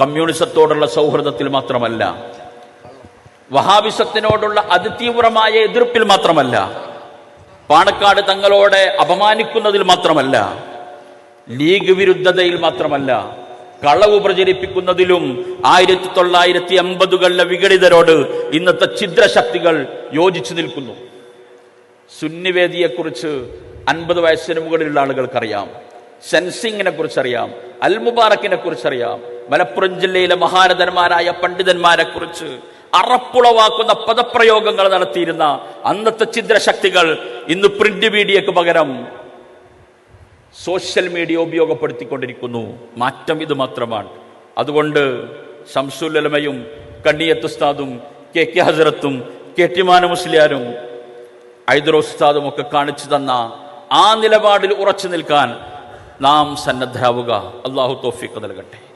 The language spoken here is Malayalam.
കമ്മ്യൂണിസത്തോടുള്ള സൗഹൃദത്തിൽ മാത്രമല്ല വഹാബിസത്തിനോടുള്ള അതിതീവ്രമായ എതിർപ്പിൽ മാത്രമല്ല പാണക്കാട് തങ്ങളോടെ അപമാനിക്കുന്നതിൽ മാത്രമല്ല ലീഗ് വിരുദ്ധതയിൽ മാത്രമല്ല കളവ് പ്രചരിപ്പിക്കുന്നതിലും ആയിരത്തി തൊള്ളായിരത്തി എൺപതുകളിലെ വിഘടിതരോട് ഇന്നത്തെ ഛിദ്രശക്തികൾ യോജിച്ചു നിൽക്കുന്നു. സുന്നിവേദിയെക്കുറിച്ച് അൻപത് വയസ്സിന് മുകളിലുള്ള ആളുകൾക്കറിയാം സെൻസിങ്ങിനെ കുറിച്ചറിയാം അൽ മുബാറക്കിനെ കുറിച്ചറിയാം മലപ്പുറം ജില്ലയിലെ മഹാരഥന്മാരായ പണ്ഡിതന്മാരെ കുറിച്ച് അറപ്പുളവാക്കുന്ന പദപ്രയോഗങ്ങൾ നടത്തിയിരുന്ന അന്നത്തെ ഛിദ്രശക്തികൾ ഇന്ന് പ്രിന്റ് മീഡിയക്ക് പകരം സോഷ്യൽ മീഡിയ ഉപയോഗപ്പെടുത്തിക്കൊണ്ടിരിക്കുന്നു. മാറ്റം ഇത് മാത്രമാണ്. അതുകൊണ്ട് ഷംസുലമയും കണ്ണിയത്തുസ്താദും കെ കെ ഹസരത്തും കെ ടി മാന മുസ്ലിയാരും ഐദുറോസ്താദും ഒക്കെ കാണിച്ചു തന്ന ആ നിലപാടിൽ ഉറച്ചു നിൽക്കാൻ നാം സന്നദ്ധരാവുക. അള്ളാഹു തോഫിക്ക് നൽകട്ടെ.